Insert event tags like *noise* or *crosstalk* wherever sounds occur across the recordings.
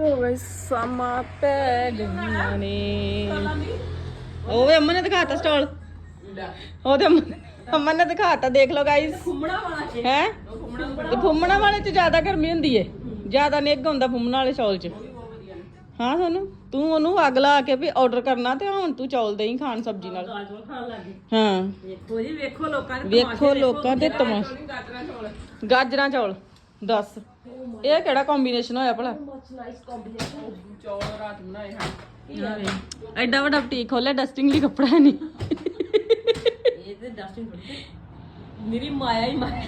ਓਏ ਸਮਾਂ ਪੈ ਗਈਆਂ ਨੇ। ਓਏ ਅਮਨ ਨੇ ਦਿਖਾਤਾ ਸਟਾਲ। ਉਹਦੇ ਅਮਨ ਅਮਨ ਨੇ ਦਿਖਾਤਾ ਦੇਖ ਲਓ ਗਾਇਸ ਘੁੰਮਣਾ ਵਾਲਾ ਹੈ? ਹੈ ਤੇ ਫੁੰਮਣਾ ਵਾਲੇ ਚ ਜ਼ਿਆਦਾ ਗਰਮੀ ਹੁੰਦੀ ਏ। ਜ਼ਿਆਦਾ ਨਿੱਘ ਹੁੰਦਾ ਫੁੰਮਣਾ ਵਾਲੇ ਚੌਲ ਚ। ਹਾਂ ਤੁਹਾਨੂੰ ਤੂੰ ਉਹਨੂੰ ਅੱਗ ਲਾ ਕੇ ਵੀ ਆਰਡਰ ਕਰਨਾ ਤੇ ਹੁਣ ਤੂੰ ਚੌਲ ਦੇਈ ਖਾਣ ਸਬਜ਼ੀ ਨਾਲ। ਹਾਂ। ਵੇਖੋ ਜੀ ਵੇਖੋ ਲੋਕਾਂ ਦੇ ਵੇਖੋ ਲੋਕਾਂ ਦੇ ਤਮਾਸ਼ੇ। ਗਾਜਰਾਂ ਚੌਲ ਦੱਸ। ਇਹ ਕਿਹੜਾ ਕੰਬੀਨੇਸ਼ਨ ਹੋਇਆ ਭਲਾ? ਚੌਲ ਰਾਤ ਬਣਾਏ ਹਨ ਐਡਾ ਵੱਡਾ ਬੁਟੀਕ ਖੋਲਿਆ ਡਸਟਿੰਗ ਲਈ ਕੱਪੜਾ ਨਹੀਂ। ਇਹ ਤੇ ਡਸਟਿੰਗ ਮੇਰੀ ਮਾਇਆ ਹੀ ਮਾਇਆ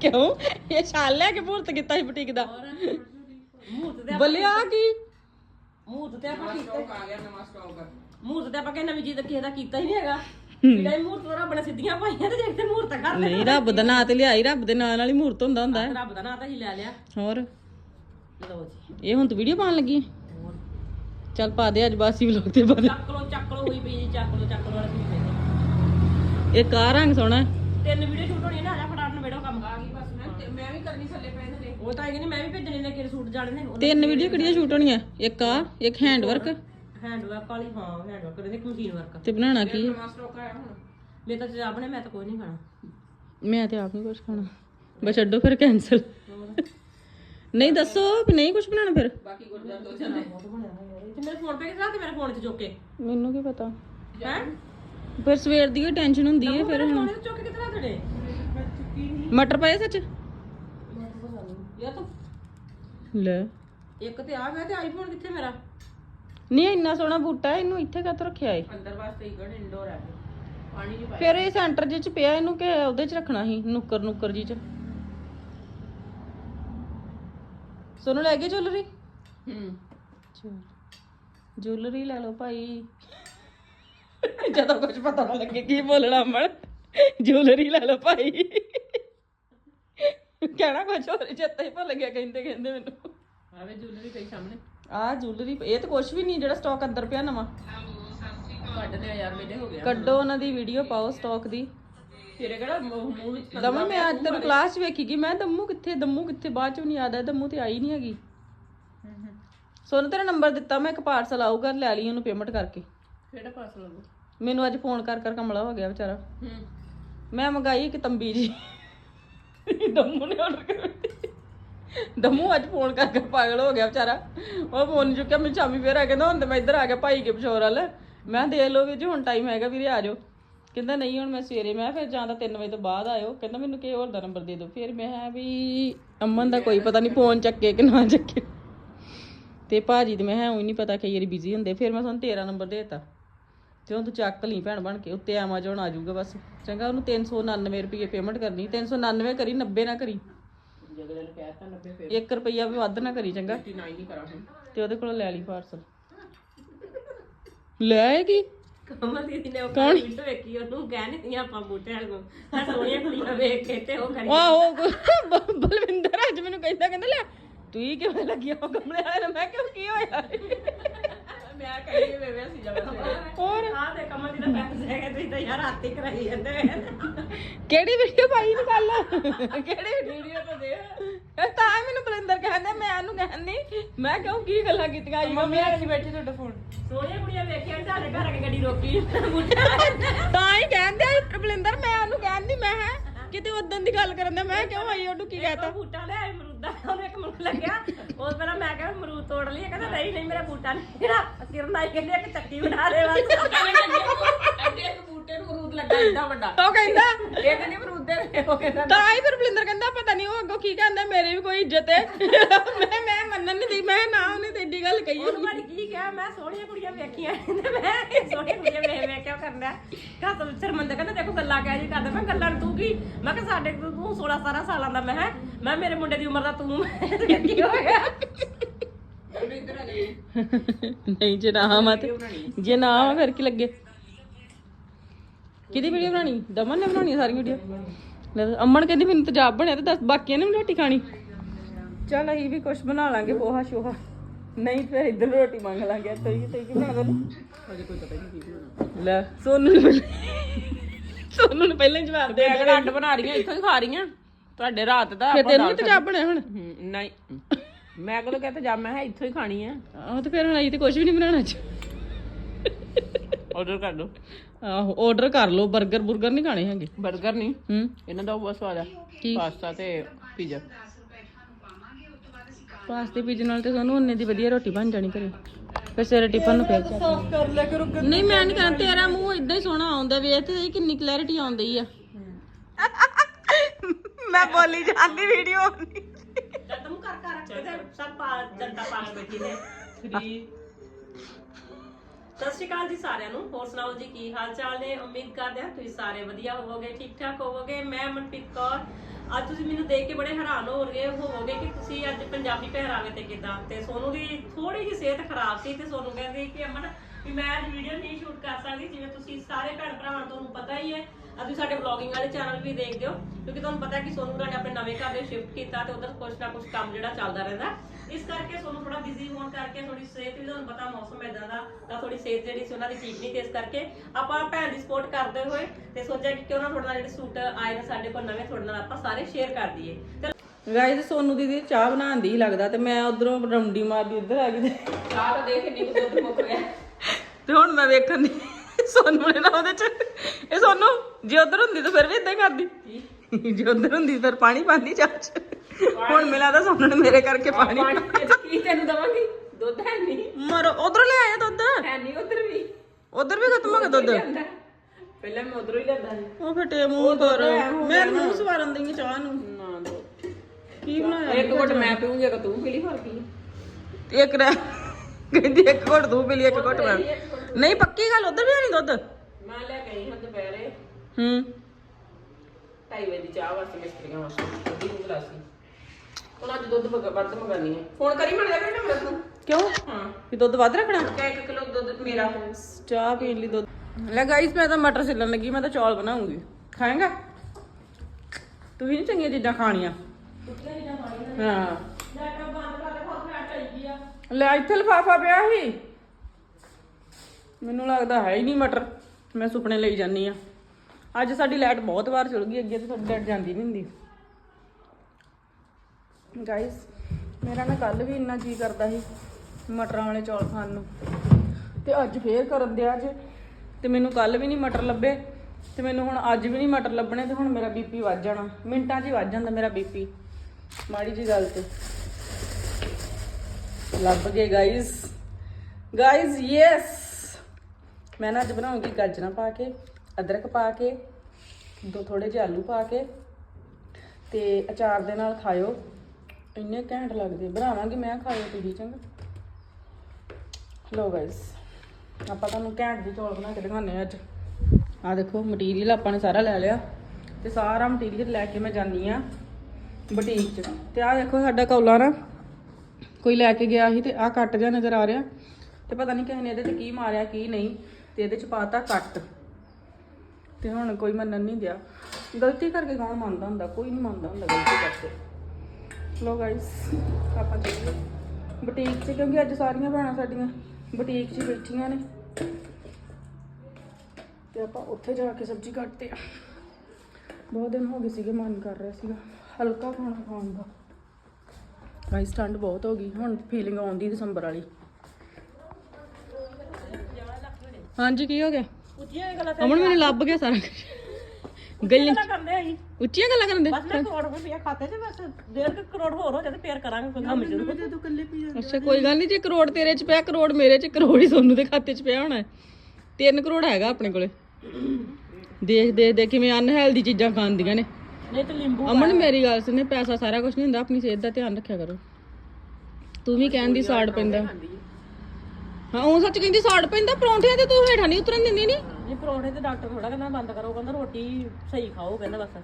ਕਿਉਂ? ਇਹ ਛਾਲ ਲੈ ਕੇ ਭੁਰਤ ਕੀਤਾ ਸੀ ਬੁਟੀਕ ਦਾ। ਮੂਰਤ ਤੇ ਬੱਲਿਆ ਕੀ? ਮੂਰਤ ਤੇ ਆਪਾਂ ਕੀਤਾ। ਆ ਗਿਆ ਨਵਾਂ ਸਟਾਕ ਮੂਰਤ ਤੇ ਆਪਾਂ ਕਹਿੰਦੇ ਨਵੀਂ ਚੀਜ਼ ਕਿਸੇ ਦਾ ਕੀਤਾ ਹੀ ਨਹੀਂ ਹੈਗਾ। ਜਿਹੜਾ ਇਹ ਮੂਰਤ ਰੱਬ ਨੇ ਸਿੱਧੀਆਂ ਪਾਈਆਂ ਤੇ ਜੇ ਤੇ ਮੂਰਤ ਕਰ ਲੈ ਨਹੀਂ ਰੱਬ ਦਾ ਨਾਂ ਤੇ ਲਿਆਈ ਰੱਬ ਦੇ ਨਾਂ ਨਾਲ ਹੀ ਮੂਰਤ ਹੁੰਦਾ ਹੁੰਦਾ ਹੈ। ਰੱਬ ਦਾ ਨਾਂ ਤਾਂ ਹੀ ਲੈ ਲਿਆ। ਹੋਰ? ਲਓ ਜੀ। ਇਹ ਹੁਣ ਤੂੰ ਵੀਡੀਓ ਪਾਉਣ ਲੱਗੀ? ਹੈ? ਚੱਲ ਪਾ ਦੇ ਅੱਜ ਬਾਸੀ ਵਲੌਗ ਤੇ ਪਾ ਦੇ। ਚੱਕ ਲੋ ਚੱਕ ਲੋ ਹੋਈ ਪਈ ਜੀ ਚੱਕ ਲੋ ਚੱਕ ਲੋ ਵਾਲਾ ਕੀ ਪੈਂਦਾ ਇਹ ਕਾ ਰੰਗ ਸੋਹਣਾ ਹੈ। ਤਿੰਨ ਵੀਡੀਓ ਸ਼ੂਟ ਹੋਣੀ ਨਾ ਆ ਜਾ ਫਟਾਫਟ ਨਵੇੜੋ ਕੰਮ ਆ ਗਈ ਬਸ ਮੈਂ ਮੈਂ ਵੀ ਕਰਨੀ ਥੱਲੇ ਪਏ ਥੱਲੇ ਉਹ ਤਾਂ ਇਹ ਕਹਿੰਦੀ ਮੈਂ ਵੀ ਭੇਜਣੇ ਨੇ ਕਿਹੜੇ ਸੂਟ ਜਾਣੇ ਨੇ ਤਿੰਨ ਵੀਡੀਓ ਕਿਹੜੀਆਂ ਸ਼ੂਟ ਹੋਣੀਆਂ? ਇੱਕ ਆ ਇੱਕ ਹੈਂਡ ਵਰਕ ਹੈਂਡ ਵਰਕ ਵਾਲੀ ਹਾਂ ਹੈਂਡ ਵਰਕ ਦੇ ਮਸ਼ੀਨ ਵਰਕ ਤੇ ਬਣਾਉਣਾ ਕੀ? ਹੈ? ਆਇਆ ਹੁਣ। ਮੇਰੇ ਤਾਂ ਮੈਂ ਤਾਂ ਕੋਈ ਨਹੀਂ ਖਾਣਾ। ਮੈਂ ਤੇ ਆਪ ਨਹੀਂ ਕੁਝ ਖਾਣਾ। ਬਸ ਛੱਡੋ ਫਿਰ ਕੈਨਸਲ ਨਹੀਂ ਦੱਸੋ ਵੀ ਨਹੀਂ ਕੁਝ ਬਣਾਉਣਾ ਫਿਰ। ਬਾਕੀ ਗੁਰਦਾਰ ਦੋ ਜਣੇ ਬਹੁਤ ਬਣਿਆ ਹੋਇਆ ਤੇ ਮੇਰੇ ਫੋਨ ਪੇ ਕਿਸ ਤੇ ਮੇਰੇ ਫੋਨ 'ਚ ਚੁੱਕ ਕੇ। ਮੈਨੂੰ ਕੀ ਪਤਾ? ਹੈ? ਫਿਰ ਸਵੇਰ ਦੀ ਟੈਨਸ਼ਨ ਹੁੰਦੀ ਹੈ ਫਿਰ ਫੋਨ 'ਚ ਚੁੱਕ ਕੇ ਕਿੱਥੇ ਰੱਖ ਦੇ ਮੈਂ ਚੁੱਕੀ ਨਹੀਂ। ਮਟਰ ਪਏ ਸੱਚ? ਯਾ ਤਾਂ ਲੈ। ਇੱਕ ਤੇ ਆ ਗਿਆ ਤੇ ਆਈਫੋਨ ਕਿੱਥੇ ਮੇਰਾ? ਨਹੀਂ ਇੰਨਾ ਸੋਹਣਾ ਬੂਟਾ ਹੈ, ਇਹਨੂੰ ਇੱਥੇ ਕਾਹਤੋਂ ਰੱਖਿਆ ਏ? ਅੰਦਰ ਵਾਸਤੇ ਹੀ ਗੜ ਇੰਡੋਰ ਹੈ ਪਾਣੀ ਨਹੀਂ ਫਿਰ ਇਹ ਸੈਂਟਰ ਜਿਹੇ ਚ ਪਿਆ ਇਹਨੂੰ ਕਿ ਉਹਦੇ ਚ ਰੱਖਣਾ ਸੀ ਨੁੱਕਰ ਨੁੱਕਰ ਜੀ ਚ? ਸੋਨੂੰ ਲੈ ਗਏ ਜੁਐਲਰੀ ਹੂੰ। ਜੁਐਲਰੀ ਲੈ ਲਓ ਭਾਈ। ਜਦੋਂ ਕੁਝ ਪਤਾ ਨਾ ਲੱਗੇ ਕੀ ਬੋਲਣਾ ਮੜ ਜੁਐਲਰੀ ਲੈ ਲਓ ਭਾਈ। ਕਹਿਣਾ ਕੁਝ ਹੋਰ ਚੇਤਾ ਹੀ ਭੁੱਲ ਗਿਆ ਕਹਿੰਦੇ ਕਹਿੰਦੇ ਮੈਨੂੰ ਆਵੇ ਜੁਐਲਰੀ ਪਈ ਸਾਹਮਣੇ। ਆਹ ਜੁਐਲਰੀ ਇਹ ਤਾਂ ਕੁਝ ਵੀ ਨਹੀਂ ਜਿਹੜਾ ਸਟਾਕ ਅੰਦਰ ਪਿਆ ਨਵਾਂ। ਕੱਢ ਲਿਆ ਯਾਰ ਮੇਰੇ ਹੋ ਗਿਆ ਕੱਢੋ ਉਹਨਾਂ ਦੀ ਵੀਡੀਓ ਪਾਓ ਸਟਾਕ ਦੀ। ਤੇਰੇ ਕਿਹੜਾ ਮੂੰਹ ਵਿੱਚ ਦਮਨ ਮੈਂ ਅੱਜ ਤੈਨੂੰ ਕਲਾਸ 'ਚ ਵੇਖੀ ਗਈ ਮੈਂ ਦਮੂ ਕਿੱਥੇ ਦਮੂ ਕਿੱਥੇ ਬਾਅਦ ਚੋਂ ਨਹੀਂ ਆਇਆ ਦਮੂ ਤੇ ਆਈ ਨਹੀਂ ਹੈਗੀ। ਸੋਨੂੰ ਤੇਰਾ ਨੰਬਰ ਦਿੱਤਾ ਮੈਂ ਇੱਕ ਪਾਰਸਲ ਆਊਗਾ ਲੈ ਲਈ ਉਹਨੂੰ ਪੇਮੈਂਟ ਕਰਕੇ। ਕਿਹੜਾ ਪਾਸਲ ਲਓ ਮੈਨੂੰ ਅੱਜ ਫੋਨ ਕਰ ਕਰ ਕਮਲਾ ਹੋ ਗਿਆ ਵਿਚਾਰਾ। ਮੈਂ ਮੰਗਾਈ ਇੱਕ ਤੰਬੀ ਜੀ ਦਮੂ ਨੇ ਆਰਡਰ ਕਰ ਦਮੂ ਅੱਜ ਫੋਨ ਕਰਕੇ ਪਾਗਲ ਹੋ ਗਿਆ ਵਿਚਾਰਾ। ਉਹ ਫੋਨ ਨੀ ਚੁੱਕਿਆ, ਮੈਨੂੰ ਸ਼ਾਮੀ ਫੇਰ ਆ ਕਹਿੰਦਾ ਹੁਣ ਤੇ ਮੈਂ ਇੱਧਰ ਆ ਗਿਆ ਭਾਈ ਕੇ ਪਿਛੋਰ ਵਾਲ। ਮੈਂ ਕਿਹਾ ਦੇ ਲਓ ਵੀ ਜੀ, ਹੁਣ ਟਾਈਮ ਹੈਗਾ ਵੀਰੇ, ਆ ਜਾਓ। ਕਹਿੰਦਾ, ਨਹੀਂ, ਹੁਣ ਮੈਂ ਸਵੇਰੇ, ਮੈਂ ਫਿਰ ਜਾਂ ਤਾਂ 3 ਵਜੇ ਤੋਂ ਬਾਅਦ ਆਇਓ। ਕਹਿੰਦਾ, ਮੈਨੂੰ ਕਿਸੇ ਹੋਰ ਦਾ ਨੰਬਰ ਦੇ ਦਿਓ। ਫਿਰ ਮੈਂ ਕਿਹਾ ਵੀ ਅਮਨ ਦਾ ਕੋਈ ਪਤਾ ਨਹੀਂ ਫੋਨ ਚੱਕੇ ਕਿ ਨਾ ਚੱਕੇ। ਤੇ ਭਾਜੀ ਤੇ ਮੈਂ ਕਿਹਾ, ਉਹੀ ਨਹੀਂ ਪਤਾ, ਕਈ ਵਾਰੀ ਬਿਜ਼ੀ ਹੁੰਦੇ। ਫਿਰ ਮੈਂ ਤੁਹਾਨੂੰ ਤੇਰਾ ਨੰਬਰ ਦੇਤਾ। ਤੇ ਹੁਣ ਤੂੰ ਚੱਕ ਲਈ ਭੈਣ ਬਣ ਕੇ, ਉੱਤੇ ਐਮਾਜ਼ੋਨ ਆ ਜਾਊਗਾ ਬਸ। ਚੰਗਾ, ਉਹਨੂੰ 399 ਰੁਪਏ ਪੇਮੈਂਟ ਕਰਨੀ। 399 ਕਰੀ 90 ਨਾ ਕਰੀ। ਜਦੋਂ ਇਹਨੂੰ ਕਹਿਤਾ 90 ਫੇਰ 1 ਰੁਪਈਆ ਵੀ ਵੱਧ ਨਾ ਕਰੀ ਚੰਗਾ। 99 ਨਹੀਂ ਕਰਾਂ ਹੁਣ। ਤੇ ਉਹਦੇ ਕੋਲੋਂ ਲੈ ਲਈ ਪਾਰਸਲ ਲੈ ਆਏਗੀ? ਕਮਲ ਦੀਦੀ ਨੇ ਉਹ ਕੌਣ? ਵੀਡੀਓ ਵੇਖੀ ਉਹਨੂੰ ਕਹਿ ਨਹੀਂ ਆਪਾਂ ਬੂਟੇ ਵਾਲੇ ਨੂੰ। ਆਹ ਸੋਹਣੀਆਂ ਕੁੜੀਆਂ ਵੇਖ ਕੇ ਤੇ ਉਹ ਕਰੀ ਆਹੋ ਬ- ਬਲਵਿੰਦਰ ਅੱਜ ਮੈਨੂੰ ਕਹਿੰਦਾ ਕਹਿੰਦਾ ਲੈ ਤੂੰ ਹੀ ਕਿਵੇਂ ਲੱਗੀ ਉਹ ਕਮਲੇ ਵਾਲੇ ਨੂੰ? ਮੈਂ ਕਿਹਾ ਕੀ ਹੋਇਆ? ਮੈਂ ਕਹੀ ਵੇ ਵੇ ਸੀ ਜਾਵੇ ਹੋਰ? ਆ ਤੇ ਕਮਲ ਦੀ ਦਾ ਪੈਸੇ ਹੈਗੇ ਤੁਸੀਂ ਤਾਂ ਯਾਰ ਰਾਤੀ ਕਰਾਈ ਜਾਂਦੇ ਵੇ। ਕਿਹੜੀ ਵੀਡੀਓ ਪਾਈ ਨੀ ਕੱਲ? ਕਿਹੜੀ? ਵੀਡੀਓ ਤਾਂ ਦੇ ਇਹ ਤਾਂ ਹੀ ਮੈਨੂੰ ਬਲਿੰਦਰ ਕਹਿੰਦਾ ਮੈਂ ਇਹਨੂੰ ਕਹਿੰਦੀ ਮੈਂ ਕਿਉਂ ਕੀ ਗੱਲਾਂ ਕੀਤੀਆਂ ਆਈ ਮੰਮੀ ਰੱਖੀ ਬੈਠੀ ਤੁਹਾਡਾ ਫੋਨ ਸੋਹਣੀਆਂ ਕੁੜੀਆਂ ਵੇਖੀਆਂ ਸਾਡੇ ਘਰ ਆ ਕੇ ਗੱਡੀ ਰੋਕੀ। ਤਾਂ ਹੀ ਕਹਿੰਦੇ ਬਲਿੰਦਰ ਮੈਂ ਉਹਨੂੰ ਕਹਿੰਦੀ ਮੈਂ ਹੈ ਕਿਤੇ ਉਦੋਂ ਦੀ ਗੱਲ ਕਰਨ ਦੇ ਮੈਂ ਕਿਉਂ ਆਈ ਉਹਨੂੰ ਕੀ ਕਹਤਾ? ਬੂਟਾ ਲੈ ਆਈ ਉਹਨੇ ਇੱਕ ਮਰੂਦ ਲੱਗਿਆ। ਉਸ ਪਹਿਲਾਂ ਮੈਂ ਕਿਹਾ ਮਰੂਦ ਤੋੜ ਲਈ ਕਹਿੰਦਾ ਨਹੀਂ ਨਹੀਂ ਮੇਰਾ ਬੂਟਾ ਨਹੀਂ ਜਿਹੜਾ ਕਿਰਨ ਆਈ ਕਹਿੰਦੀ ਇੱਕ ਚੱਕੀ ਬਣਾ ਦੇ ਬਸ। ਅੱਗੇ ਇੱਕ ਬੂਟੇ ਨੂੰ ਮਰੂਦ ਲੱਗਾ ਏਡਾ ਵੱਡਾ। ਉਹ ਕਹਿੰਦਾ ਇਹ ਕਹਿੰਦੀ ਮਰੂਦੇ ਨੇ ਉਹ ਕਹਿੰਦਾ ਤਾਂ ਹੀ ਫਿਰ ਬਲਿੰਦਰ ਕਹਿੰਦਾ ਪਤਾ ਨਹੀਂ ਉਹ ਅੱਗੋਂ ਕੀ ਕਹਿੰਦਾ ਮੇਰੇ ਵੀ ਕੋਈ ਇੱਜ਼ਤ ਹੈ। ਮੈਂ ਮੈਂ ਮੰਨਣ ਨਹੀਂ ਦੀ ਮੈਂ ਨਾ ਉਹਨੇ ਤੇ ਏਡੀ ਗੱਲ ਕਹੀ ਉਹਨੂੰ ਮੈਂ ਕੀ ਕਿਹਾ ਮੈਂ ਸੋਹਣੀਆਂ ਕੁੜੀਆਂ ਵੇਖੀਆਂ ਮੈਂ ਇਹ ਸੋਹਣੀਆਂ ਕੁੜੀਆਂ ਵੇਖ ਵੇਖ ਕਿਉਂ ਕਰਨਾ ਕਾ ਤੋਂ ਸ਼ਰਮੰਦਾ ਕਹਿੰਦਾ ਦੇਖੋ ਗੱਲਾਂ ਕਹਿ ਜੀ ਕਰਦਾ। ਮੈਂ ਗੱਲਾਂ ਨੂੰ ਤੂੰ ਕੀ? ਮੈਂ ਕਿਹਾ ਸਾਡੇ ਤੂੰ ਤੂੰ 16 17 ਸਾਲਾਂ ਦਾ ਮੈਂ ਹੈ? ਮੈਂ ਮੇਰੇ ਮੁੰਡੇ ਦੀ ਉਮਰ ਦਾ ਤੂੰ ਕੀ ਹੋ ਗਿਆ? ਨਹੀਂ ਜੇ ਨਾ ਮਤ ਜੇ ਨਾ ਫਿਰ ਕੀ ਲੱਗੇ? ਕਿਹਦੀ ਵੀਡੀਓ ਬਣਾਣੀ ਦਮਨ ਨੇ ਬਣਾਉਣੀ ਸਾਰੀ ਵੀਡੀਓ? ਲੈ ਅਮਨ ਕਹਿੰਦੀ ਮੈਨੂੰ ਤੇਜ਼ਾਬ ਬਣਿਆ ਤੇ ਦੱਸ ਬਾਕੀਆਂ ਨੇ ਵੀ ਰੋਟੀ ਖਾਣੀ? ਚੱਲ ਅਸੀਂ ਵੀ ਕੁਝ ਬਣਾ ਲਾਂਗੇ ਪੋਹਾ ਸ਼ੋਹਾ ਨਹੀਂ ਫਿਰ ਇੱਧਰ ਰੋਟੀ ਮੰਗ ਲਾਂਗੇ ਤੁਸੀਂ ਤੁਸੀਂ ਕੀ ਬਣਾ ਦੋ ਅਜੇ ਕੋਈ ਪਤਾ ਨਹੀਂ ਕੀ ਬਣਾਉਣਾ। ਲੈ ਸੋਨੂੰ ਨੂੰ ਸੋਨੂੰ ਨੂੰ ਪਹਿਲਾਂ ਹੀ ਜਵਾਬ ਦੇ ਮੈਂ ਅੱਡ ਬਣਾ ਰਹੀਆਂ ਇੱਥੋਂ ਹੀ ਖਾ ਰਹੀਆਂ। ਤੁਹਾਡੇ ਰਾਤ ਦਾ ਫਿਰ ਤੈਨੂੰ ਵੀ ਤੇਜ਼ਾਬ ਬਣਿਆ ਹੁਣ। ਨਹੀਂ। ਮੈਂ ਕਦੋਂ ਕਹਤੇ ਜਾ ਮੈਂ ਇੱਥੋਂ ਹੀ ਖਾਣੀ ਆ। ਆਹ ਤੇ ਫਿਰ ਹੁਣ ਅਸੀਂ ਤੇ ਕੁਝ ਵੀ ਨਹੀਂ ਬਣਾਉਣਾ ਅੱਜ। ਆਰਡਰ ਕਰ ਦੋ ਆਹੋ ਆਰਡਰ ਕਰ ਲਓ 버ਗਰ ਬੁਰਗਰ ਨਹੀਂ ਖਾਣੇ ਹੈਗੇ। 버ਗਰ ਨਹੀਂ? ਹੂੰ। ਇਹਨਾਂ ਦਾ ਬਹੁਤ ਸਵਾਦ ਆ। ਕੀ? ਪਾਸਤਾ ਤੇ ਪੀਜ਼ਾ ਪਾਸਤੇ ਪੀਜੇ ਨਾਲ ਤੇ ਸਾਨੂੰ ਉਹਨੇ ਦੀ ਵਧੀਆ ਰੋਟੀ ਬਣ ਜਾਣੀ ਘਰੇ। ਫਿਰ ਸਵੇਰੇ ਟਿਫਨ ਨੂੰ ਫੇਰ ਸਾਫ਼ ਕਰ ਲਿਆ ਕਰੋ ਨਹੀਂ ਮੈਂ ਨਹੀਂ ਕਰਨਾ ਤੇਰਾ ਮੂੰਹ ਇਦਾਂ ਹੀ ਸੋਹਣਾ ਆਉਂਦਾ ਵੇਖ ਤੇ ਸਹੀ ਕਿੰਨੀ ਕਲੈਰਿਟੀ ਆਉਂਦੀ ਆ। ਮੈਂ ਬੋਲੀ ਜਾਂਦੀ ਵੀਡੀਓ ਜਦ ਤੂੰ ਕਰ ਕਰ ਰੱਖਦੇ ਸਭ ਪਾ ਜਨਤਾ ਪਾਸ ਬੈਠੀ ਨੇ। ਸਤਿ ਸ਼੍ਰੀ ਅਕਾਲ ਜੀ ਸਾਰਿਆਂ ਨੂੰ। ਹੋਰ ਸੁਣਾਓ ਜੀ, ਕੀ ਹਾਲ ਚਾਲ ਨੇ? ਉਮੀਦ ਕਰਦੇ ਹਾਂ ਤੁਸੀਂ ਸਾਰੇ ਵਧੀਆ ਹੋਵੋਗੇ ਠੀਕ ਠਾਕ ਹੋਵੋਗੇ। ਮੈਂ ਮਨਪ੍ਰੀਤ ਕੌਰ। ਅੱਜ ਤੁਸੀਂ ਮੈਨੂੰ ਦੇਖ ਕੇ ਬੜੇ ਹੈਰਾਨ ਹੋ ਹੋਵੋਗੇ ਕਿ ਤੁਸੀਂ ਅੱਜ ਪੰਜਾਬੀ ਪਹਿਰਾਵੇ ਤੇ ਕਿਦਾਂ? ਤੇ ਸੋਨੂ ਦੀ ਥੋੜੀ ਜਿਹੀ ਸਿਹਤ ਖਰਾਬ ਸੀ ਤੇ ਸੋਨੂ ਕਹਿੰਦੀ ਕਿ ਅਮਨ, ਵੀ ਮੈਂ ਅੱਜ ਵੀਡੀਓ ਨਹੀਂ ਸ਼ੂਟ ਕਰ ਸਕਦੀ, ਜਿਵੇਂ ਤੁਸੀਂ ਸਾਰੇ ਭੈਣ ਭਰਾਵਾਂ ਨੂੰ ਤੁਹਾਨੂੰ ਪਤਾ ਹੀ ਹੈ। ਆ ਤੁਸੀਂ ਸਾਡੇ ਵਲੌਗਿੰਗ ਵਾਲੇ ਚੈਨਲ ਵੀ ਦੇਖਦੇ ਹੋ, ਕਿਉਂਕਿ ਤੁਹਾਨੂੰ ਪਤਾ ਕਿ ਸੋਨੂ ਨੇ ਆਪਣੇ ਨਵੇਂ ਘਰ ਦੇ ਸ਼ਿਫਟ ਕੀਤਾ ਤੇ ਉਧਰ ਕੁਛ ਨਾ ਕੁਛ ਕੰਮ ਜਿਹੜਾ ਚੱਲਦਾ ਰਹਿੰਦਾ। ਇਸ ਕਰਕੇ ਸੋਨੂੰ ਥੋੜਾ ਬਿਜ਼ੀ ਹੋਣ ਕਰਕੇ ਥੋੜੀ ਸਿਹਤ ਵੀ ਤੁਹਾਨੂੰ ਪਤਾ ਮੌਸਮ ਇਦਾਂ ਦਾ ਤਾਂ ਥੋੜੀ ਸਿਹਤ ਜਿਹੜੀ ਸੀ ਉਹਨਾਂ ਦੀ ਠੀਕ ਨਹੀਂ ਤੇ ਇਸ ਕਰਕੇ ਆਪਾਂ ਭੈਣ ਦੀ ਸਪੋਰਟ ਕਰਦੇ ਹੋਏ ਤੇ ਸੋਚਿਆ ਕਿ ਕਿਉਂ ਨਾ ਤੁਹਾਡੇ ਨਾਲ ਜਿਹੜੇ ਸੂਟ ਆਏ ਨੇ ਸਾਡੇ ਕੋਲ ਨਵੇਂ ਤੁਹਾਡੇ ਨਾਲ ਆਪਾਂ ਸਾਰੇ ਸ਼ੇਅਰ ਕਰ ਦਈਏ। ਗਾਇਜ਼ ਸੋਨੂ ਦੀਦੀ ਚਾਹ ਬਣਾਉਂਦੀ ਹੀ ਲੱਗਦਾ ਤੇ ਮੈਂ ਉਧਰੋਂ ਰੌਂਡੀ ਮਾਰਦੀ ਇੱਧਰ ਆ ਗਈ ਚਾਹ ਤਾਂ ਦੇਖ ਕਿੰਨੀ ਕੁ ਦੁੱਧ ਮੁੱਕ ਗਿਆ। ਤੇ ਹੁਣ ਮੈਂ ਵੇਖਣ ਦੀ। ਸੋਨੂ ਨੇ ਨਾ ਉਹਦੇ ਚ ਇਹ ਸੋਨੂ ਜੇ ਉਧਰ ਹੁੰਦੀ ਤਾਂ ਫਿਰ ਵੀ ਇਦਾਂ ਕਰਦੀ। ਜੇ ਉਧਰ ਹੁੰਦੀ ਫਿਰ ਪਾਣੀ ਪਾਉਂਦੀ ਚਾਹ ਚ। ਹੁਣ ਮਿਲਾ ਤਾਂ ਸੋਨੂ ਨੇ ਮੇਰੇ ਕਰਕੇ ਪਾਣੀ। ਪਾਣੀ ਕੀ ਤੈਨੂੰ ਦਵਾਂਗੀ। ਦੁੱਧ ਹੈ ਨਹੀਂ। ਮਰ ਉਧਰੋਂ ਲੈ ਆਇਆ ਦੁੱਧ? ਹੈ ਨਹੀਂ ਉਧਰ ਵੀ। ਉਧਰ ਵੀ ਖਤਮ ਹੋ ਗਿਆ ਦੁੱਧ? ਪਹਿਲਾਂ ਮੈਂ ਉਧਰੋਂ ਹੀ ਲੈਂਦਾ ਸੀ। ਉਹ ਫਟੇ ਮੂੰਹ ਕਰ ਮੈਂ ਮੂੰਹ ਸਵਾਰਨ ਦਈ ਚਾਹ ਨੂੰ। ਨਾ ਦੋ। ਕੀ ਬਣਾਇਆ ਇੱਕ ਘੁੱਟ ਮੈਂ ਪੀਉਂਗੀ ਕਿ ਤੂੰ ਪੀ ਲਈ ਹੋਰ ਕੀ? ਇੱਕ ਰਹਿ ਕਹਿੰਦੀ ਇੱਕ ਘੁੱਟ ਤੂੰ ਪੀ ਲਈ ਇੱਕ ਘੁੱਟ ਮੈਂ ਨਹੀਂ ਪੱਕੀ ਗੱਲ ਉਧਰ ਵੀ ਨਹੀਂ ਦੁੱਧ? ਮੈਂ ਲੈ ਗਈ ਹਾਂ ਦੁਪਹਿਰੇ। ਹੂੰ। 2:30 ਵਜੇ ਦੀ ਚਾਹ ਵਾਸਤੇ ਮਿਸਤਰੀਆਂ ਵਾਸਤੇ। ਉਹਦੀ ਨੂੰ ਗਲਾਸੀ ਹੁਣ ਅੱਜ ਦੁੱਧ ਵਗ- ਵੱਧ ਮੰਗਾਨੀ ਹੈ ਫੋਨ ਕਰੀ ਮੜ ਜਾ ਬੇਟਾ ਮੇਰੇ ਨੂੰ ਕਿਉਂ? ਹਾਂ। ਵੀ ਦੁੱਧ ਵੱਧ ਰੱਖਣਾ? ਕਿਆ ਇੱਕ ਕਿਲੋ ਦੁੱਧ ਮੇਰਾ। ਚਾਹ ਪੀਣ ਲਈ ਦੁੱਧ। ਲੈ ਗਾਈਸ ਮੈਂ ਤਾਂ ਮਟਰ ਛਿੱਲਣ ਲੱਗੀ ਮੈਂ ਤਾਂ ਚੌਲ ਬਣਾਉਂਗੀ। ਖਾਏਗਾ? ਤੂੰ ਵੀ ਨਹੀਂ ਚੰਗੀਆਂ ਚੀਜ਼ਾਂ ਖਾਣੀਆਂ। ਹਾਂ। ਲੈ ਇੱਥੇ ਲਫਾਫਾ ਪਿਆ ਸੀ। ਮੈਨੂੰ ਲੱਗਦਾ ਹੈ ਹੀ ਨਹੀਂ ਮਟਰ। ਮੈਂ ਸੁਪਨੇ ਲਈ ਜਾਨੀ ਆ। ਅੱਜ ਸਾਡੀ ਲਾਈਟ ਬਹੁਤ ਵਾਰ ਚਲ ਗਈ ਅੱਗੇ ਤਾਂ ਸਾਡੀ ਲਾਈਟ ਜਾਂਦੀ ਨਹੀਂ ਹੁੰਦੀ। ਗਾਈਸ ਮੇਰਾ ਨਾ ਕੱਲ ਵੀ ਇੰਨਾ ਜੀ ਕਰਦਾ ਸੀ ਮਟਰਾਂ ਵਾਲੇ ਚੌਲ ਖਾਣ ਨੂੰ। ਤੇ ਅੱਜ ਫੇਰ ਕਰਨ ਦਿਆ ਜੇ ਤੇ ਮੈਨੂੰ ਕੱਲ ਵੀ ਨਹੀਂ ਮਟਰ ਲੱਭੇ। ਤੇ ਮੈਨੂੰ ਹੁਣ ਅੱਜ ਵੀ ਨਹੀਂ ਮਟਰ ਲੱਭਣੇ ਤੇ ਹੁਣ ਮੇਰਾ ਬੀਪੀ ਵੱਧ ਜਾਣਾ। ਮਿੰਟਾਂ 'ਚ ਹੀ ਵੱਧ ਜਾਂਦਾ ਮੇਰਾ ਬੀਪੀ। ਮਾੜੀ ਜੀ ਗੱਲ ਤੇ। ਲੱਭ ਗਏ ਗਾਇਸ ਗਾਇਸ ਯੈਸ ਮੈਂ ਨਾ ਅੱਜ ਬਣਾਉਂਗੀ ਗਾਜਰਾਂ ਪਾ ਕੇ, ਅਦਰਕ ਪਾ ਕੇ, ਦੋ ਥੋੜੇ ਜਿਹੇ ਆਲੂ ਪਾ ਕੇ। ਤੇ ਅਚਾਰ ਦੇ ਨਾਲ ਖਾਇਓ। ਇੰਨੇ ਘੈਂਟ ਲੱਗਦੇ। ਬਣਾਵਾਂਗੇ ਮੈਂ ਖਾਇਓ ਤੁਸੀਂ ਚੰਗਾ। ਲੋ ਗਾਇਸ ਆਪਾਂ ਤੁਹਾਨੂੰ ਘੈਂਟ ਦੀ ਚੌਲ ਬਣਾ ਕੇ ਦਿਖਾਉਂਦੇ ਹਾਂ ਅੱਜ। ਆ ਦੇਖੋ ਮਟੀਰੀਅਲ ਆਪਾਂ ਨੇ ਸਾਰਾ ਲੈ ਲਿਆ ਤੇ ਸਾਰਾ ਮਟੀਰੀਅਲ ਲੈ ਕੇ ਮੈਂ ਜਾਨੀ ਆ ਬੁਟੀਕ 'ਚ। ਤੇ ਆ ਦੇਖੋ ਸਾਡਾ ਕੌਲਾ ਨਾ, ਕੋਈ ਲੈ ਕੇ ਗਿਆ ਸੀ ਤੇ ਆ ਕੱਟ ਜਿਹਾ ਨਜ਼ਰ ਆ ਰਿਹਾ। ਤੇ ਪਤਾ ਨਹੀਂ ਕਿਸੇ ਨੇ ਇਹਦੇ ਤੇ ਕੀ ਮਾਰਿਆ, ਕੀ ਨਹੀਂ। ਤੇ ਇਹਦੇ 'ਚ ਪਾਤਾ ਕੱਟ। ਤੇ ਹੁਣ ਕੋਈ ਮੰਨਣ ਨਹੀਂ ਦਿਆ। ਗਲਤੀ ਕਰਕੇ ਕੌਣ ਮੰਨਦਾ ਹੁੰਦਾ? ਕੋਈ ਨਹੀਂ ਮੰਨਦਾ ਹੁੰਦਾ, ਗਲਤੀ ਕਰਕੇ। ਲੋ ਗਾਇਸ ਆਪਾਂ ਚੱਲੀਏ ਬੁਟੀਕ 'ਚ ਕਿਉਂਕਿ ਅੱਜ ਸਾਰੀਆਂ ਭੈਣਾਂ ਸਾਡੀਆਂ ਬੁਟੀਕ 'ਚ ਬੈਠੀਆਂ ਨੇ। ਤੇ ਆਪਾਂ ਉੱਥੇ ਜਾ ਕੇ ਸਬਜ਼ੀ ਕੱਟਦੇ ਆ ਬਹੁਤ ਦਿਨ ਹੋ ਗਏ ਸੀਗੇ ਮਨ ਕਰ ਰਿਹਾ ਸੀਗਾ ਹਲਕਾ ਖਾਣਾ ਖਾਣ ਦਾ। ਗਾਇਸ ਠੰਡ ਬਹੁਤ ਹੋ ਗਈ ਹੁਣ ਫੀਲਿੰਗ ਆਉਂਦੀ ਦਸੰਬਰ ਵਾਲੀ। ਹਾਂਜੀ ਕੀ ਹੋ ਗਿਆ? ਅਮਨ ਮੈਨੂੰ ਲੱਭ ਗਿਆ ਸਾਰਾ ਕੁਝ ਗੱਲਾਂ ਕਰਦੇ ਆਂ ਉੱਚੀਆਂ ਗੱਲਾਂ ਕਰਨ ਦੇ ਬਸ ਮੈਂ ਕਰੋੜ ਰੁਪਇਆ ਖਾਤੇ 'ਚ ਬਸ ਡੇਢ ਕੁ ਕਰੋੜ ਹੋਰ ਹੋ ਤੇ ਫੇਰ ਕਰਾਂਗੇ ਕੋਈ ਕੰਮ ਜ਼ਰੂਰ। ਅੱਛਾ ਕੋਈ ਗੱਲ ਨਹੀਂ ਜੇ ਕਰੋੜ ਤੇਰੇ ਚ ਪਿਆ ਕਰੋੜ ਮੇਰੇ ਚ ਕਰੋੜ ਹੀ ਸੋਨੂੰ ਦੇ ਖਾਤੇ ਚ ਪਿਆ ਹੋਣਾ ਹੈ। ਤਿੰਨ ਕਰੋੜ ਹੈਗਾ ਆਪਣੇ ਕੋਲੇ। ਦੇਖ ਦੇਖ ਦੇ ਕਿਵੇਂ ਅਨਹੈਲਦੀ ਚੀਜ਼ਾਂ ਖਾਂਦੀਆਂ ਨੇ। ਨਹੀਂ ਤੇ ਲਿੰਬੂ ਅਮਨ ਮੇਰੀ ਗੱਲ ਸੁਣੇ ਪੈਸਾ ਸਾਰਾ ਕੁਝ ਨਹੀਂ ਹੁੰਦਾ ਆਪਣੀ ਸਿਹਤ ਦਾ ਧਿਆਨ ਰੱਖਿਆ ਕਰੋ। ਤੂੰ ਵੀ ਕਹਿਣ ਦੀ ਸਾੜ ਪੈਂਦਾ। ਹਾਂ ਉਹ ਸੱਚ ਕਹਿੰਦੀ ਸਾੜ ਪੈਂਦਾ ਪਰੌਂਠਿਆਂ ਤੇ ਤੂੰ ਹੇਠਾਂ ਨਹੀਂ ਉਤਰਨ ਦਿੰਦੀ ਨਹੀਂ ਨਹੀਂ ਪਰੌਂਠੇ ਤੇ ਡਾਕਟਰ ਥੋੜਾ ਕਹਿੰਦਾ ਬੰਦ ਕਰੋ ਕਹਿੰਦਾ ਰੋਟੀ ਸਹੀ ਖਾਓ ਕਹਿੰਦਾ ਬਸ।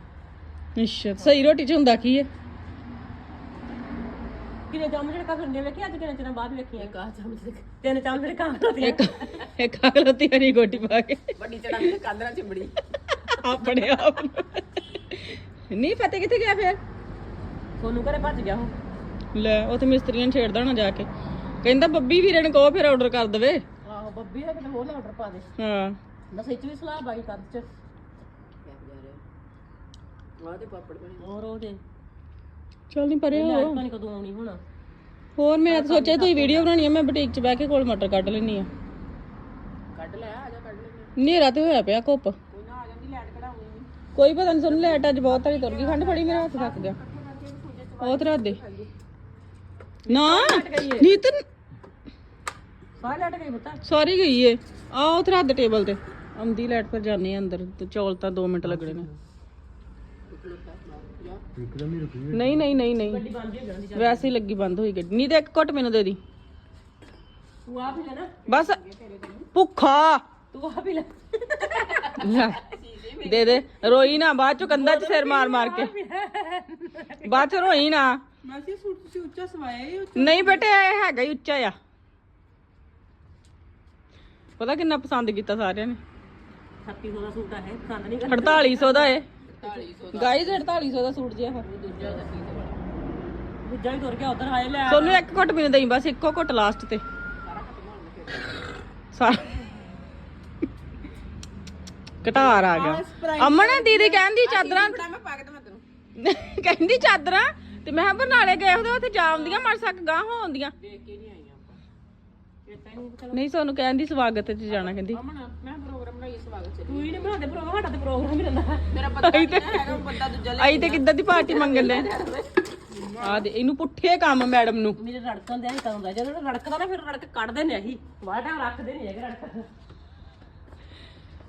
ਅੱਛਾ ਸਹੀ ਰੋਟੀ ਚ ਹੁੰਦਾ ਕੀ ਹੈ ਕਿਨੇ ਚਮਚ ਜਿਹੜੇ ਖਾਂਦੇ ਵੇਖੀ ਅੱਜ ਕਿਨੇ ਚਿਰਾਂ ਬਾਅਦ ਵੇਖੀ ਇੱਕ ਆ ਚਮਚ ਤਿੰਨ ਚਮਚ ਜਿਹੜੇ ਖਾਂ ਹੁੰਦੀਆਂ ਇੱਕ ਇੱਕ ਅਗਲਤੀ ਹਰੀ ਗੋਟੀ ਪਾ ਕੇ। ਵੱਡੀ ਚੜਾ ਕੇ ਕਾਂਦਰਾ ਚਿੰਬੜੀ। ਆਪਣੇ ਆਪ ਨੂੰ। ਨਹੀਂ ਫਤਿਹ ਕਿੱਥੇ ਗਿਆ ਫਿਰ? ਸੋਨੂੰ ਘਰੇ ਭੱਜ ਗਿਆ ਉਹ। ਲੈ ਉੱਥੇ ਮਿਸਤਰੀਆਂ ਨੂੰ ਛੇੜਦਾ ਹੋਣਾ ਜਾ ਕੇ। ਕਹਿੰਦਾ ਬੱਬੀ ਵੀਰੇ ਨੂੰ ਕਹੋ ਫਿਰ ਆਰਡਰ ਕਰ ਦੇਵੇ। ਆਹੋ ਬੱਬੀ ਦਾ ਕਿਤੇ ਹੋਰ ਆਰਡਰ ਪਾ ਦੇ। ਹਾਂ। ਬਸ ਇੱਥੇ ਵੀ ਸਲਾਹ ਬਾਈ ਕਰ ਚ। ਆਹ ਤੇ ਪਾਪੜ ਬਣੇ ਹੋਰ ਉਹਦੇ ਚੱਲ ਨਹੀਂ ਪਰੇ ਲੈ ਹੋ। ਪਤਾ ਨਹੀਂ ਕਦੋਂ ਆਉਣੀ ਹੁਣ। ਹੋਰ ਮੈਂ ਤਾਂ ਸੋਚਿਆ ਤੁਸੀਂ ਵੀਡੀਓ ਬਣਾਉਣੀ ਆ ਮੈਂ ਬੁਟੀਕ 'ਚ ਬਹਿ ਕੇ ਕੋਲ ਮਟਰ ਕੱਢ ਲੈਣੀ ਆ। ਕੱਢ ਲੈ ਆ ਜਾ ਕੱਢ ਲੈ ਹਨੇਰਾ ਤੇ ਹੋਇਆ ਪਿਆ ਧੁੱਪ ਕੋਈ ਨਾ ਆ ਜਾਂਦੀ ਲੈਟ ਕਢਾਉਂਗੀ ਕੋਈ ਪਤਾ ਨਹੀਂ ਸਾਨੂੰ ਲੈਟ ਅੱਜ ਬਹੁਤ ਤਾਰੀ ਤੁਰ ਗਈ ਖੰਡ ਫੜੀ ਮੇਰਾ ਹੱਥ ਥੱਕ ਗਿਆ। ਉਹ ਤੇ ਰੱਖ ਦੇ। ਨਾ ਨੀਤ। ਸਾਹ ਲੈਟ ਗਈ ਪੁੱਤ। ਸੌਰੀ ਗਈ ਏ। ਆ ਉਹ ਤੇ ਰੱਖ ਦੇ ਟੇਬਲ ਤੇ। ਆਉਂਦੀ ਲੈਟ ਫਿਰ ਜਾਣੇ ਆ ਅੰਦਰ ਤੇ ਚੌਲ ਤਾਂ 2 ਮਿੰਟ ਲੱਗਣੇ ਨੇ। ਨਹੀਂ ਨਹੀਂ ਨਹੀਂ ਨਹੀਂ। ਵੈਸੇ ਹੀ ਲੱਗੀ ਬੰਦ ਹੋਈ ਗੱਡੀ। ਨਹੀਂ ਤੇ ਇੱਕ ਘੁੱਟ ਮੈਨੂੰ ਦੇ ਦੀ। ਤੂੰ ਆ ਵੀ ਲੈ ਨਾ ਬਸ। ਭੁੱਖਾ। ਤੂੰ ਆ ਵੀ ਲੈ। ਲੈ, ਦੇ ਦੇ। ਰੋਈ ਨਾ ਬਾਅਦ ਚ ਕੰਧਾਂ 'ਚ ਸਿਰ ਮਾਰ ਮਾਰ ਕੇ। ਬਾਅਦ ਚ ਰੋਈ ਨਾ। ਮਾਸੀ ਸੂਟ ਤੁਸੀਂ ਉੱਚਾ ਸਵਾਇਆ ਹੀ ਨਹੀਂ ਬੇਟੇ ਇਹ ਹੈਗਾ ਹੀ ਉੱਚਾ ਆ। ਪਤਾ ਕਿੰਨਾ ਪਸੰਦ ਕੀਤਾ ਸਾਰਿਆਂ ਨੇ। 3600 ਦਾ ਸੂਟ ਆ ਹੈ ਪਸੰਦ ਨਹੀਂ 4800 ਦਾ ਏ। ਗਾਈਜ਼ 4800 ਦਾ। ਸੂਟ ਜਿਆ ਦੂਜਾ ਵੀ ਤੁਰ ਗਿਆ ਉਧਰ ਹਾਏ ਲੈ ਸੋਨੂੰ ਇੱਕ ਘੁੱਟ ਮੈਨੂੰ ਦੇਈ ਬਸ ਇੱਕੋ ਘੁੱਟ ਲਾਸਟ ਤੇ। ਸਾਰਾ ਕਟਾਰ ਆ ਗਿਆ। ਅਮਨ ਦੀਦੀ ਕਹਿੰਦੀ ਚਾਦਰਾਂ ਮੈਂ ਪਾ ਕੇ ਤੇ ਮੈਂ ਤੈਨੂੰ। *laughs* ਕਹਿੰਦੀ ਚਾਦਰਾਂ ਤੇ ਮੈਂ ਬਰਨਾਲੇ ਗਏ ਉਹਦੇ ਉੱਥੇ ਜਾਮਦੀਆਂ ਮਰ ਸਕ ਗਾਂ ਹੋਉਂਦੀਆਂ ਦੇਖ ਕੇ ਨਹੀਂ ਆਈਆਂ ਆਪਾਂ। ਇਹ ਸੋਨੂੰ ਕਹਿੰਦੀ ਸਵਾਗਤ 'ਚ ਜਾਣਾ ਕਹਿੰਦੀ। ਅਮਨ ਮੈਂ ਸਵਾਗਤ ਚ ਤੂੰ ਹੀ ਨਹੀਂ ਬਣਾਉਂਦੇ ਪ੍ਰੋਗਰਾਮ ਸਾਡਾ ਤੇ ਪ੍ਰੋਗਰਾਮ ਹੀ ਰਹਿੰਦਾ। ਮੇਰਾ ਪਤਾ ਆਈ ਤੇ ਹੈਗਾ ਬੰਦਾ ਦੂਜਾ ਆਈ ਤੇ ਕਿੱਦਾਂ ਦੀ ਪਾਰਟੀ ਮੰਗਣ ਲੈ ਆ ਦੇ ਇਹਨੂੰ ਪੁੱਠੇ ਕੰਮ ਮੈਡਮ ਨੂੰ। ਮੇਰੇ ਰੜਕਣ ਦੇ ਕਦੋਂ ਦਾ ਜਦੋਂ ਰੜਕਦਾ ਨਾ ਫਿਰ ਰੜਕ ਕੱਢਦੇ ਨੇ ਅਸੀਂ। ਬਾਹਰ ਟਾਈਮ ਰੱਖਦੇ ਨਹੀਂ ਹੈਗੇ ਰੜਕ।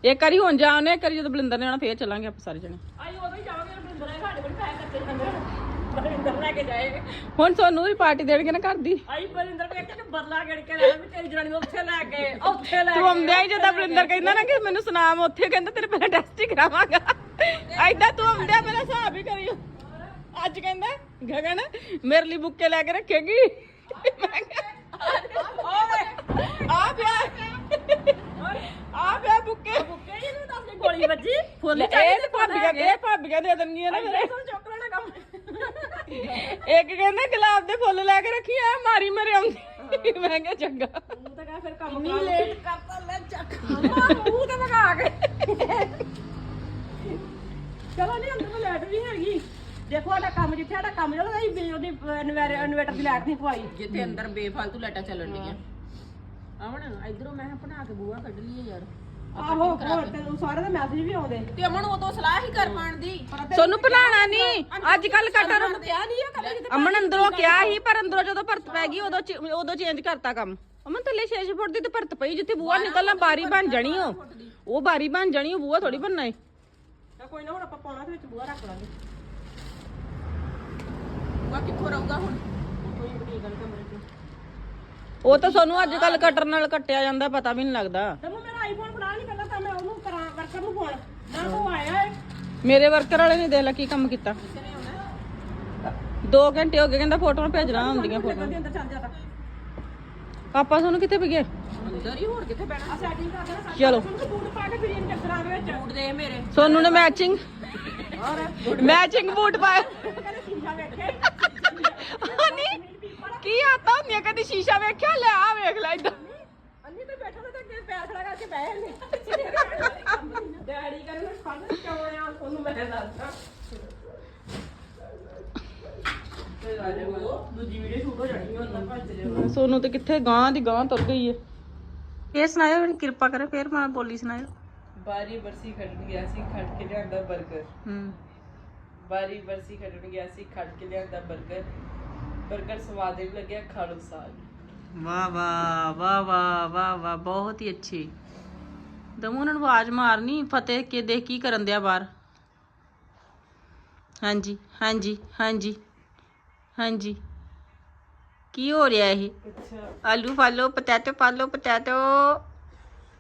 ਇੱਕ ਵਾਰੀ ਹੁਣ ਜਾ ਉਹਨੇ ਇੱਕ ਵਾਰੀ ਜਦੋਂ ਬਲਿੰਦਰ ਨੇ ਆਉਣਾ ਫੇਰ ਚੱਲਾਂਗੇ ਆਪਾਂ ਸਾਰੇ ਜਣੇ। ਆਈ ਉਦੋਂ ਹੀ ਜਾਵਾਂਗੇ ਰਵਿੰਦਰ ਆਏ ਸਾਡੇ ਕੋਲ ਪੈਕ ਕਰਕੇ ਜਾਂਦੇ ਰਵਿੰਦਰ ਲੈ ਕੇ ਜਾਏਗੇ ਹੁਣ ਸੋਨੂੰ ਵੀ ਪਾਰਟੀ ਦੇਣਗੇ ਨਾ ਕਰਦੀ ਆਈ ਬਲਿੰਦਰ ਵੇਖ ਕੇ ਬਦਲਾ ਗੜ ਕੇ ਲੈ ਵੀ ਤੇਰੀ ਜਨਾਨੀ ਨੂੰ ਉੱਥੇ ਲੈ ਗਏ ਉੱਥੇ ਲੈ ਤੂੰ ਆਉਂਦਿਆਂ ਹੀ ਜਦੋਂ ਬਲਿੰਦਰ ਕਹਿੰਦਾ ਨਾ ਕਿ ਮੈਨੂੰ ਸੁਨਾਮ ਉੱਥੇ ਕਹਿੰਦਾ ਤੇਰੇ ਪਹਿਲਾਂ ਟੈਸਟ ਹੀ ਕਰਾਵਾਂਗਾ। ਐਦਾਂ ਤੂੰ ਆਉਂਦਿਆਂ ਪਹਿਲਾਂ ਹਿਸਾਬ ਹੀ ਕਰੀਓ ਅੱਜ ਕਹਿੰਦਾ ਗਗਨ ਮੇਰੇ ਲਈ ਬੁੱਕੇ ਲੈ ਕੇ ਰੱਖੇਗੀ। ਮੈਂ ਕਿਹਾ ਆ ਪਿਆ। ਆ ਪਿਆ ਬੁੱਕੇ। ਬੁੱਕੇ ਇਹਨੂੰ ਦੱਸ ਕੇ ਗੋਲੀ ਵੱਜੀ। ਫੁੱਲ ਤੇ ਭਾਬੀਆਂ ਇਹ ਭਾਬੀਆਂ ਦੇ ਦੇਣਗੀਆਂ ਨਾ ਮੇਰੇ। ਤੋਂ ਚੁੱਕ ਲੈਣਾ ਕੰਮ। ਇੱਕ ਕਹਿੰਦਾ ਗੁਲਾਬ ਦੇ ਫੁੱਲ ਲੈ ਕੇ ਰੱਖੀ ਆ ਮਾਰੀ ਮੇਰੇ ਆਉਂਦੀ। ਮੈਂ ਕਿਹਾ ਚੰਗਾ। ਤੂੰ ਤਾਂ ਕਹਾਂ ਫਿਰ ਕੰਮ ਨਹੀਂ ਲੇਟ ਕਰਤਾ ਲੈ ਚੱਕ। ਮੂੰਹ ਤੇ ਲਗਾ ਕੇ। ਚਲੋ ਨਹੀਂ ਅੰਦਰ ਮੈਂ ਲੈਟ ਵੀ ਹੈਗੀ। ਦੇਖੋ ਸਾਡਾ ਕੰਮ ਜਿੱਥੇ ਸਾਡਾ ਕੰਮ ਚੱਲਦਾ ਅਸੀਂ ਵੀ ਉਹਦੀ ਇਨਵੇਟਰ ਦੀ ਲਾਈਟ ਨਹੀਂ ਪਵਾਈ ਜਿੱਥੇ ਅੰਦਰ ਬੇਫਾਲਤੂ ਲਾਈਟਾਂ ਚੱਲਣ ਡੀਆਂ। ਆਵਣ ਇਧਰੋਂ ਮੈਂ ਬਣਾ ਕੇ ਬੂਆ ਕੱਢ ਲਈ ਯਾਰ। ਆਹੋ, ਹੋਰ ਤੈਨੂੰ ਸਾਰੇ ਦੇ। ਮੈਸੇਜ ਵੀ ਆਉਂਦੇ। ਤੇ ਅਮਨ ਉਦੋਂ ਸਲਾਹ ਹੀ ਕਰ ਪਾਣ ਦੀ। ਸੋਨੂੰ ਬਣਾਣਾ ਨਹੀਂ। ਅੱਜ ਕੱਲ ਕਟਰ ਕਿਹਾ ਨਹੀਂ ਆ ਕਦੇ ਕਿਤੇ ਅਮਨ ਅੰਦਰੋਂ ਕਿਹਾ ਸੀ ਪਰ ਅੰਦਰੋਂ ਜਦੋਂ ਭਰਤ ਪੈ ਗਈ ਉਦੋਂ ਚ- ਉਦੋਂ ਚੇਂਜ ਕਰਤਾ ਕੰਮ। ਅਮਨ ਥੱਲੇ 6 ਫੁੱਟ ਦੀ ਤੇ ਭਰਤ ਪਈ ਜਿੱਥੇ ਬੂਆ ਨਿਕਲਣਾ ਬਾਰੀ ਬਣ ਜਾਣੀ ਉਹ। ਉਹ ਬਾਰੀ ਬਣ ਜਾਣੀ ਉਹ ਬੂਆ ਥੋੜੀ ਬਣਨਾ ਏ। ਤਾਂ ਕੋਈ ਨਾ ਹੁਣ ਆਪਾਂ ਪਾਉਣਾ ਤੇ ਵਿੱਚ ਬੂਆ ਰੱਖ ਲਾਂਗੇ। ਉਹ ਕਿੱਥੋਂ ਰਹੂਗਾ ਹੁਣ? ਕੋਈ ਬੜੀ ਗੱਲ ਕਮਰੇ ਚ। ਉਹ ਤਾਂ ਸੋਨੂੰ ਅੱਜ ਕੱਲ ਕਟਰ ਨਾਲ ਕੱਟਿਆ ਜਾਂਦਾ ਪਤਾ ਵੀ ਨਹੀਂ ਲੱਗਦਾ। ਤੈਨੂੰ ਮੇਰਾ ਆਈਫੋਨ ਫੜਾ ਨਹੀਂ ਪਹਿਲਾਂ ਤਾਂ ਮੈਂ ਉਹਨੂੰ ਕਰਾਂ ਵਰਕਰ ਨੂੰ ਫੋਨ। ਨਾ ਉਹ ਆਇਆ ਏ। ਮੇਰੇ ਵਰਕਰ ਵਾਲੇ ਨੇ ਦੇਖ ਲੈ ਕੀ ਕੰਮ ਕੀਤਾ। 2 ਘੰਟੇ ਹੋ ਗਏ ਕਹਿੰਦਾ ਫੋਟੋਆਂ ਭੇਜਣਾ ਹੁੰਦੀਆਂ ਫੋਟੋਆਂ ਦੇ ਅੰਦਰ ਚੱਲ ਜਾਂਦਾ ਪਾਪਾ ਸੋਨੂੰ ਕਿੱਥੇ ਪਈ ਗਏ ਅੰਦਰ ਹੀ ਹੋਰ ਕਿੱਥੇ ਬੈਣਾ ਆ ਸੈਟਿੰਗ ਕਰ ਦੇਣਾ ਚਲੋ। ਸਾਨੂੰ ਬੂਟ ਪਾ ਕੇ ਫਿਰ ਇਹਨੂੰ ਚੱਕਰਾਂ ਦੇ ਵਿੱਚ। ਬੂਟ ਦੇ ਮੇਰੇ। ਸੋਨੂੰ ਨੇ ਮੈਚਿੰਗ ਔਰ ਮੈਚਿੰਗ ਬੂਟ ਪਾਇਆ ਕਹਿੰਦੇ ਸ਼ੀਸ਼ਾ ਵੇਖੇ। *laughs* ਨਹੀਂ ਕੀ ਆਤਾ ਹੁੰਦੀਆਂ ਕਦੀ ਸ਼ੀਸ਼ਾ ਵੇਖਿਆ ਲੈ ਆ ਵੇਖ ਲੈ ਇਦਾਂ ਬੈਠਾ ਸੋਨੂੰ ਤੇ ਕਿੱਥੇ ਗਾਂ ਦੀ ਗਾਂ ਤੁਰ ਗਈ ਏ। ਇਹ ਸੁਣਾਇਓ ਮੈਨੂੰ ਕਿਰਪਾ ਕਰੇ ਫੇਰ ਮੈਂ ਬੋਲੀ ਸੁਣਾਇਓ। ਬਾਰੀ ਬਰਸੀ ਖੜਨ ਗਿਆ ਸੀ ਖੜ ਕੇ ਲਿਆਂਦਾ 버ਗਰ ਹੂੰ ਬਾਰੀ ਬਰਸੀ ਖੜਨ ਗਿਆ ਸੀ ਖੜ ਕੇ ਲਿਆਂਦਾ 버ਗਰ 버ਗਰ ਸਵਾਦ ਨਹੀਂ ਲੱਗਿਆ ਖਾ ਲਓ ਵਾਹ ਵਾਹ ਵਾਹ ਵਾਹ ਵਾਹ ਵਾਹ ਬਹੁਤ ਹੀ ਅੱਛੀ। ਦਮੂ ਉਹਨਾਂ ਨੂੰ ਆਵਾਜ਼ ਮਾਰਨੀ ਫਤਿਹ ਕੇ ਦੇਖ ਕੀ ਕਰਨ ਦਿਆ ਬਾਹਰ। ਹਾਂਜੀ ਹਾਂਜੀ ਹਾਂਜੀ ਹਾਂਜੀ। ਕੀ ਹੋ ਰਿਹਾ ਇਹ? ਆਲੂ ਫਾਲੋ ਪਟੈਟੋ ਪਾਲੋ ਪਟੈਟੋ।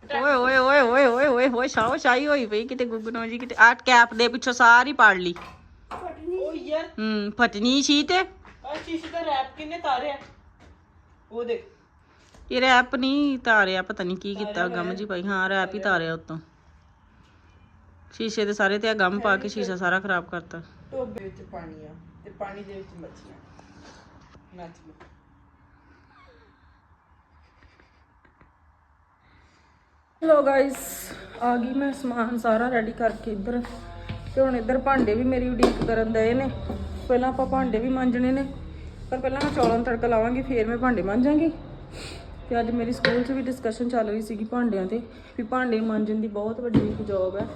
ਓਏ ਓਏ ਓਏ ਓਏ ਓਏ ਓਏ ਹੋਏ ਸ਼ਾਓ ਸ਼ਾਈ ਹੋਈ ਪਈ ਕਿਤੇ ਗੁੱਗਨੋ ਜੀ ਕਿਤੇ ਆਹ ਕੈਪ ਦੇ ਪਿੱਛੋਂ ਸਾਰੀ ਪਾੜ ਲਈ। ਉਹ ਯਾਰ ਹੂੰ ਫਟਨੀ ਸੀ ਤੇ ਆ ਸ਼ੀਸ਼ੇ ਦਾ ਰੈਪ ਕਿੰਨੇ ਤਾਰਿਆ ਉਹ ਦੇਖ। ਇਹ ਰੈਪ ਨਹੀਂ ਤਾਰਿਆ ਪਤਾ ਨਹੀਂ ਕੀ ਕੀਤਾ ਗਮ ਜੀ ਭਾਈ ਹਾਂ ਰੈਪ ਹੀ ਤਾਰਿਆ ਉਤੋਂ। ਸ਼ੀਸ਼ੇ ਦੇ ਸਾਰੇ ਤੇ ਆ ਗਮ ਪਾ ਕੇ ਸ਼ੀਸ਼ਾ ਸਾਰਾ ਖਰਾਬ ਕਰਤਾ। ਟੋਬੇ ਵਿੱਚ ਪਾਣੀ ਆ ਤੇ ਪਾਣੀ ਦੇ ਵਿੱਚ ਮੱਛੀਆਂ। ਨੱਚ ਲਓ। ਲੋ ਗਾਇਸ ਆ ਗਈ ਮੈਂ ਸਮਾਨ ਸਾਰਾ ਰੈਡੀ ਕਰਕੇ ਇੱਧਰ। ਤੇ ਹੁਣ ਇੱਧਰ ਭਾਂਡੇ ਵੀ ਮੇਰੀ ਉਡੀਕ ਕਰਨ ਦਏ ਨੇ। ਪਹਿਲਾਂ ਆਪਾਂ ਭਾਂਡੇ ਵੀ ਮਾਂਜਣੇ ਨੇ। ਪਰ ਪਹਿਲਾਂ ਮੈਂ ਚੌਲਾਂ ਨੂੰ ਤੜਕਾ ਲਾਵਾਂਗੀ, ਫਿਰ ਮੈਂ ਭਾਂਡੇ ਮਾਂਜਾਂਗੀ ਤੇ ਅੱਜ ਮੇਰੀ ਸਕੂਲ 'ਚ ਵੀ ਡਿਸਕਸ਼ਨ ਚੱਲ ਰਹੀ ਸੀਗੀ ਭਾਂਡਿਆਂ ਤੇ, ਵੀ ਭਾਂਡੇ ਮਾਂਜਣ ਦੀ ਬਹੁਤ ਵੱਡੀ ਇੱਕ ਜੌਬ ਹੈ।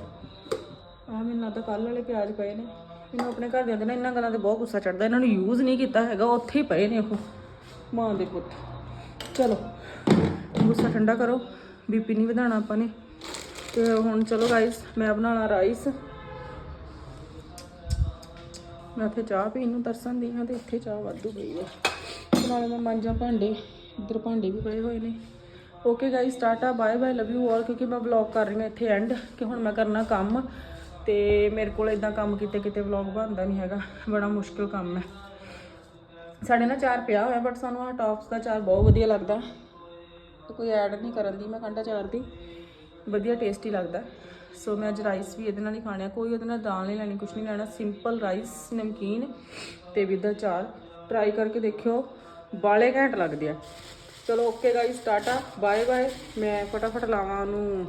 ਆ ਮੈਨੂੰ ਤਾਂ ਕੱਲ ਵਾਲੇ ਪਿਆਜ਼ ਪਏ ਨੇ। ਮੈਨੂੰ ਆਪਣੇ ਘਰਦਿਆਂ ਦੇ ਨਾ ਇਹਨਾਂ ਗੱਲਾਂ ਤੇ ਬਹੁਤ ਗੁੱਸਾ ਚੜਦਾ ਇਹਨਾਂ ਨੂੰ ਯੂਜ਼ ਨਹੀਂ ਕੀਤਾ ਹੈਗਾ, ਉੱਥੇ ਹੀ ਪਏ ਨੇ ਉਹ, ਮਾਂ ਦੇ ਪੁੱਤ। ਚਲੋ, ਗੁੱਸਾ ਠੰਡਾ ਕਰੋ, ਬੀਪੀ ਨਹੀਂ ਵਧਾਣਾ ਆਪਾਂ ਨੇ। ਤੇ ਹੁਣ ਚਲੋ ਗਾਇਸ ਮੈਂ ਬਣਾਉਣਾ ਰਾਈਸ ਮੈਂ ਉੱਥੇ ਚਾਹ ਪੀਣ ਨੂੰ ਤਰਸਣ ਦੀ ਹਾਂ ਤੇ ਇੱਥੇ ਚਾਹ ਵਾਧੂ ਪਈ ਹੈ। ਨਾਲੇ ਮੈਂ ਮਾਂਜਾਂ ਭਾਂਡੇ, ਇੱਧਰ ਭਾਂਡੇ ਵੀ ਪਏ ਹੋਏ ਨੇ। Okay guys tata bye bye love you all ਕਿਉਂਕਿ ਮੈਂ ਵਲੌਗ ਕਰ ਰਹੀ ਹਾਂ ਇੱਥੇ ਐਂਡ ਕਿ ਹੁਣ ਮੈਂ ਕਰਨਾ ਕੰਮ ਤੇ ਮੇਰੇ ਕੋਲ ਇਦਾਂ ਕੰਮ ਕੀਤੇ ਕਿਤੇ ਵਲੌਗ ਬਣਦਾ ਨਹੀਂ ਹੈਗਾ, ਬੜਾ ਮੁਸ਼ਕਿਲ ਕੰਮ ਹੈ। ਸਾਡੇ ਨਾਲ ਚਾਰ ਪਿਆ ਹੋਇਆ ਬਟ ਸਾਨੂੰ ਆ ਟੌਪਸ ਦਾ ਚਾਰ ਬਹੁਤ ਵਧੀਆ ਲੱਗਦਾ। ਕੋਈ ਐਡ ਨਹੀਂ ਕਰਨ ਦੀ, ਮੈਂ ਕੰਡਾ ਚਾਰ ਦੀ। ਵਧੀਆ ਟੇਸਟੀ ਲੱਗਦਾ। ਸੋ ਮੈਂ ਅੱਜ ਰਾਈਸ ਵੀ ਇਹਦੇ ਨਾਲ ਹੀ ਖਾਣਿਆ ਕੋਈ ਉਹਦੇ ਨਾਲ ਦਾਲ ਨਹੀਂ ਲੈਣੀ ਕੁਝ ਨਹੀਂ ਲੈਣਾ। ਸਿੰਪਲ ਰਾਈਸ ਨਮਕੀਨ ਤੇ ਵਿਦ ਚਾਰ ਟਰਾਈ ਕਰਕੇ ਦੇਖਿਓ, ਬਾਲੇ ਘੈਂਟ ਲੱਗਦੇ ਆ। ਚਲੋ okay guys tata. Bye bye ਮੈਂ ਫਟਾਫਟ ਲਾਵਾਂ ਉਹਨੂੰ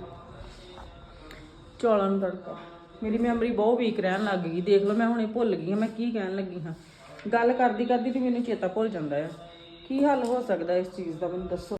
ਚੌਲਾਂ ਨੂੰ ਤੜਕਾ। ਮੇਰੀ ਮੈਮਰੀ ਬਹੁਤ ਵੀਕ ਰਹਿਣ ਲੱਗ ਗਈ। ਦੇਖ ਲਓ, ਮੈਂ ਹੁਣੇ ਭੁੱਲ ਗਈ ਹਾਂ, ਮੈਂ ਕੀ ਕਹਿਣ ਲੱਗੀ ਹਾਂ। ਗੱਲ ਕਰਦੀ ਕਰਦੀ ਤੇ ਮੈਨੂੰ ਚੇਤਾ ਭੁੱਲ ਜਾਂਦਾ ਹੈ ਕੀ ਹੱਲ ਹੋ ਸਕਦਾ ਇਸ ਚੀਜ਼ ਦਾ, ਮੈਨੂੰ ਦੱਸੋ।